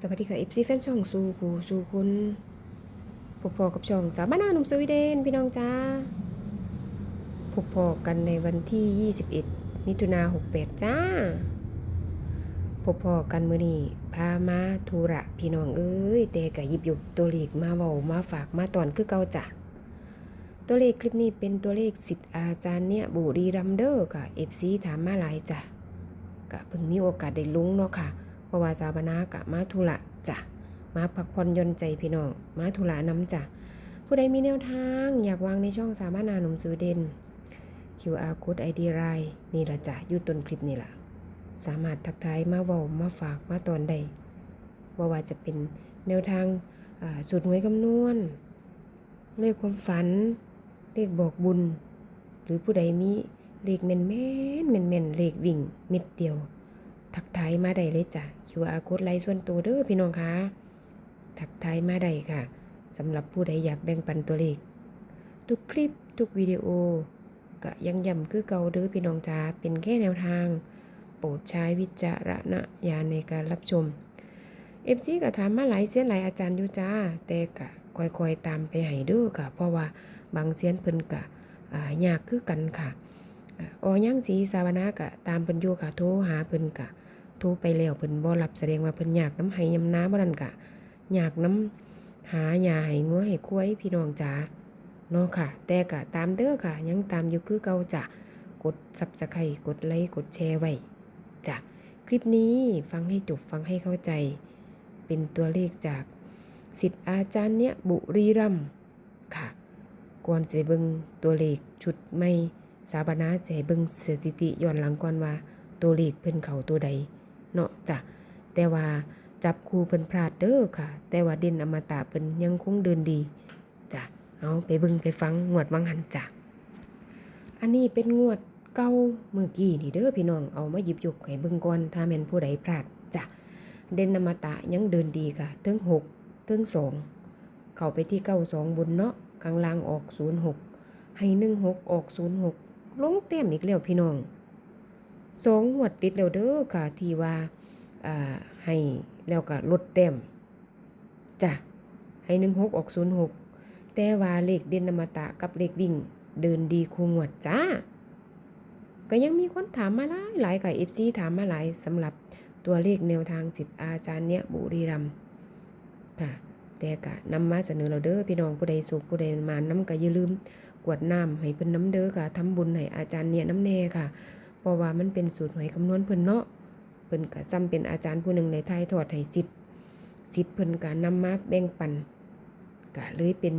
สวัสดีค่ะ FC แฟนช่องสู่กูสู่คุณพบพอกับช่องสาวบ้านนาหนุ่มสวีเดนพี่น้องจ้าพบพอกันในวันที่ 21 มิถุนา68 จ้าพบพอกันมือนี้พามาธุระพี่น้องเอ้ยแต่ก็หยิบหยกตัวเลขมาเว้ามาฝากมาตอนคือเก่าจ้ะตัวเลขคลิปนี้เป็นตัวเลขสิทธิ์อาจารย์เนี่ยบุรีรัมเดอร์ค่ะ FC ถามมาหลายจ้ะก็เพิ่งมีโอกาสได้ลุ้งเนาะค่ะ ราะว่าสาบนากะมาธุระจ้ะมาพักผ่อนยนใจพี่น้องมาธุระน้ำจ้ะผู้ใดมีแนวทางอยากวางในช่องสาบานาหนุ่มสวีเดน QR code ID ไรนี่ละจ้ะอยู่ต้นคลิปนี่ละสามารถทักทายมาเว้ามาฝากมาตอนใดว่าว่าจะเป็นแนวทางสูตรหวยคำนวณเลขความฝันเลขบอกบุญ หรือผู้ใดมีเลขแม่นแมนแม่นแมนเลขวิ่งม็ดเดียว ทักทายมาได้เลยจ้ะ QR code ไลน์ส่วนตัวเด้อพี่น้องคะทักทายมาได้ค่ะสำหรับผู้ใดอยากแบ่งปันตัวเลข ทุกคลิปทุกวิดีโอ ก็ยังย้ำคือเก่าเด้อพี่น้องจ้าเป็นแค่แนวทาง โปรดใช้วิจารณญาณในการรับชม FC ก็ถามมาหลายเสียนหลายอาจารย์อยู่จ้า แต่ก็ค่อยๆตามไปให้เด้อค่ะ เพราะว่าบางเสียนเพิ่นก็อ่ายากคือกันค่ะอ่าอยังสีสาวนาก็ตามเพิ่นอยู่ค่ะ โทรหาเพิ่นก็ โทรไปแล้วเพิ่นบ่รับแสดงว่าเพิ่นอยากน้ำไห้ยำน้าบ่นั่นกะอยากน้ำหาหญ้าให้งัวให้ควายพี่น้องจ๋าเนาะค่ะ แต่กะตามเด้อค่ะ ยังตามอยู่คือเก่าจ้ะกด Subscribe กดไลค์กดแชร์ไว้จ้ะคลิปนี้ฟังให้จบฟังให้เข้าใจ เป็นตัวเลขจากสิทธิ์อาจารย์เนี่ยบุรีรัมค่ะก่อนสิไปเบิงตัวเลขชุดใหม่สาบานาเสเบิงสถิติย้อนหลังก่อนว่าตัวเลขเพิ่นเขาตัวใด เนาะจ้ะแต่ว่าจับคู่เพิ่นพลาดเด้อค่ะ แต่ว่าเด่นอมตะเพิ่นยังคงเดินดีจ้ะเอาไปบิ่งไปฟังงวดวังหันจ้ะอันนี้เป็นงวดเก่าเมื่อกี้นี่เด้อพี่น้องเอามาหยิบยกให้เบิ่งก่อนถ้าแม่นผู้ใดพลาดจ้ะเด่นอมตะยังเดินดีค่ะถึง6ถึง2เข้าไปที่92บนเนาะข้างล่างออก06ให้16ออก06ลงแต้มอีกแล้วพี่น้อง สองงวดติดแล้วเด้อค่ะ ที่ว่าอ่าให้แล้วก็ลดแต้มจ้ะให้หนึ่งหกออกศูนย์หกแต่ว่าเลขเด่นอมตะกับเลขวิ่ง เดินดีคู่งวดจ้า ก็ยังมีคนถามมาหลายหลายค่ะเอฟซีถามมาหลายสำหรับตัวเลขแนวทางสิทธิอาจารย์เนี่ยบุรีรัมค่ะแต่ก็นำมาเสนอเราเด้อพี่น้องผู้ใดสุขผู้ใดมาน้ำก็อย่าลืมกวดน้ำให้เพิ่นน้ำเด้อค่ะทำบุญให้อาจารย์เนี่ยน้ำแน่ค่ะ ราะว่ามันเป็นสูตรหวยคำนวณเพิ่นเนาะเพิ่นก็ซ้ำเป็นอาจารย์ผู้หนึ่งในไทยทอดให้สิทธิ์สิทธิ์เพิ่นก็นำมาแบ่งปันก็เลยเป็น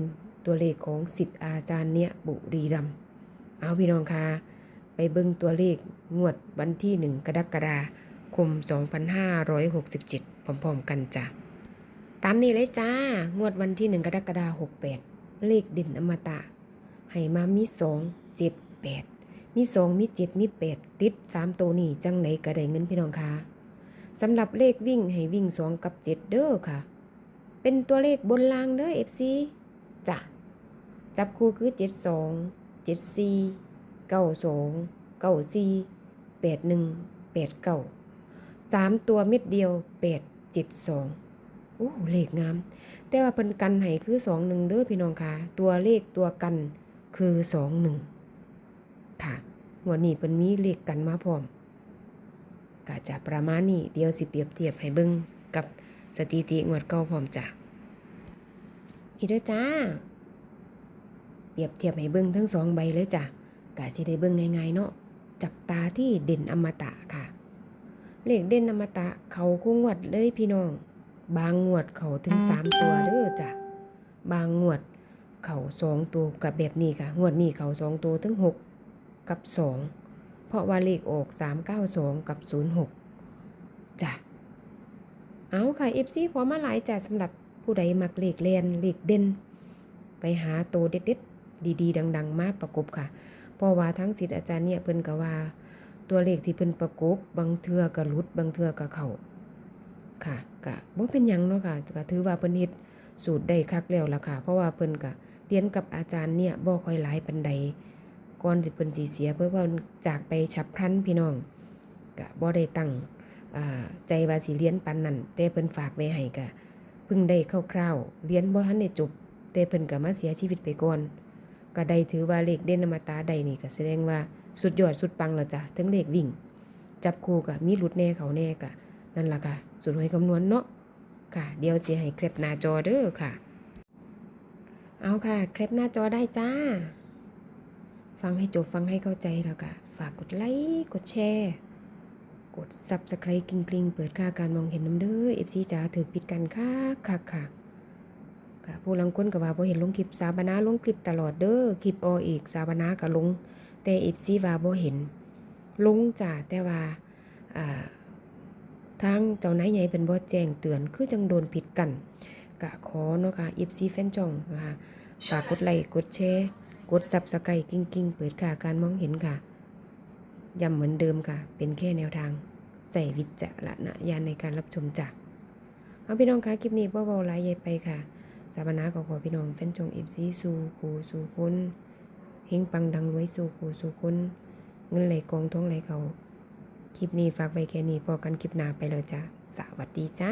ตัวเลขของสิทธิ์อาจารย์เนี่ยบุรีรัมเอาพี่น้องคะไปเบิ่งตัวเลขงวดวันที่1กรกฎาคม 2567 พร้อมๆกันจ้ะตามนี้เลยจ้างวดวันที่1กรกฎาคม68 เลขเด่นอมตะ ให้มามี2 7 8 มีสองมีเจ็ดมีแปดติดสามตัวนี่จังไหนก็ได้เงินพี่น้องคะสำหรับเลขวิ่งให้วิ่งสองกับเจ็ดเด้อค่ะ เป็นตัวเลขบนล่างเด้อเอฟซีจ้ะจับคู่คือเจ็ดสองเจ็ดซีเก้าสองเก้าซีแปดหนึ่งแปดเก้าสามตัวเม็ดเดียวแปดเจ็ดสองโอ้เลขงาม แต่ว่าเป็นกันให้คือสองหนึ่งเด้อพี่น้องคะตัวเลขตัวกันคือสองหนึ่ง ค่ะงวดนี้เพิ่นมีเลขกันมาพร้อมก็จะประมาณนี้เดี๋ยวสิเปรียบเทียบให้เบิ่งกับสถิติงวดเก่าพร้อมจ้ะอีเด้อจ้า เปรียบเทียบให้เบิ่งทั้งสองใบเลยจ้ะก็สิได้เบิ่งง่ายๆเนาะจับตาที่เด่นอมตะค่ะ เลขเด่นอมตะเขาคู่งวดเลยพี่น้อง บางงวดเขาถึงสามตัวเด้อจ้ะบางงวดเขาสองตัวกับแบบนี้ค่ะ งวดนี้เขาสองตัวถึงหก กับ 2 เพราะว่าเลขออก 392 กับ 06จ้ะเอาค่ะ FC ขอมาหลายจ้ะสำหรับผู้ใดมักเลขเลียนเลขเด่น ไปหาตัวเด็ดๆ ดีๆ ดัง ๆ มาประกบค่ะเพราะว่าทั้งสิทธิ์อาจารย์เนี่ยเพิ่นก็ว่า ตัวเลขที่เพิ่นประกบบางเทือก็หลุดบางเทือก็เข้าค่ะก็บ่เป็นยังเนาะค่ะก็ถือว่าเพิ่นเฮ็ดสูตรได้คักแล้วล่ะค่ะ เพราะว่าเพิ่นก็เรียนกับอาจารย์เนี่ยบ่ค่อยหลายปานใด ก่อนสิเพิ่นสิเสียเพื่อว่าจากไปฉับพลันพี่น้องก็บ่ได้ตั้งใจว่าสิเรียนปานนั้นแต่เพิ่นฝากไว้ให้ก็เพิ่งได้คร่าวๆเรียนบ่ทันได้จบแต่เพิ่นก็มาเสียชีวิตไปก่อนก็ได้ถือว่าเลขเด่นอมตะใดนี่ก็แสดงว่าสุดยอดสุดปังแล้วจ้ะทั้งเลขวิ่ง จับคู่ก็มีหลุดแน่เขาแน่ก็นั่นล่ะค่ะสุดหวยคำนวณเนาะค่ะ เดี๋ยวสิให้แคปหน้าจอเด้อค่ะ เอาค่ะแคปหน้าจอได้จ้า ฟังให้จบฟังให้เข้าใจแล้วก็ฝากกดไลค์กดแชร์กด Subscribe กริงกริงๆเปิดค่าการมองเห็นน้ำเด้อ FC จ๋าถือปิดกันค่ะค่ะค่ะค่ะผู้ลังคนก็ว่าบ่เห็นลงคลิปสาบานาลงคลิปตลอดเด้อคลิปออีกสาบานาก็ลง แต่ FC ว่าบ่เห็น ลงจ้าแต่ว่าทางเจ้านายใหญ่เป็นบ่แจ้งเตือนคือจังโดนผิดกันก็ขอเนาะค่ะ FC แฟนช่องนะคะ ฝากกดไลค์กดแชร์กด Subscribe กิ้งกิ้งๆเปิดค่าการมองเห็นค่ะย้ำเหมือนเดิมค่ะ เป็นแค่แนวทาง ใส่วิจารณญาณในการรับชมจ้ะเอาพี่น้องคะคลิปนี้พ่อเบาหลายใหญ่ไปค่ะสาบานาขอขอพี่น้องแฟนจงเอฟซีสู่คูสู่คนเฮงปังดังรวยสู่คูสู่คนเงินไหลกองท้องไหลเขาคลิปนี้ฝากไว้แค่นี้พอกันคลิปหน้าไปแล้วจ้ะสวัสดีจ้า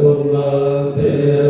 Om Bhante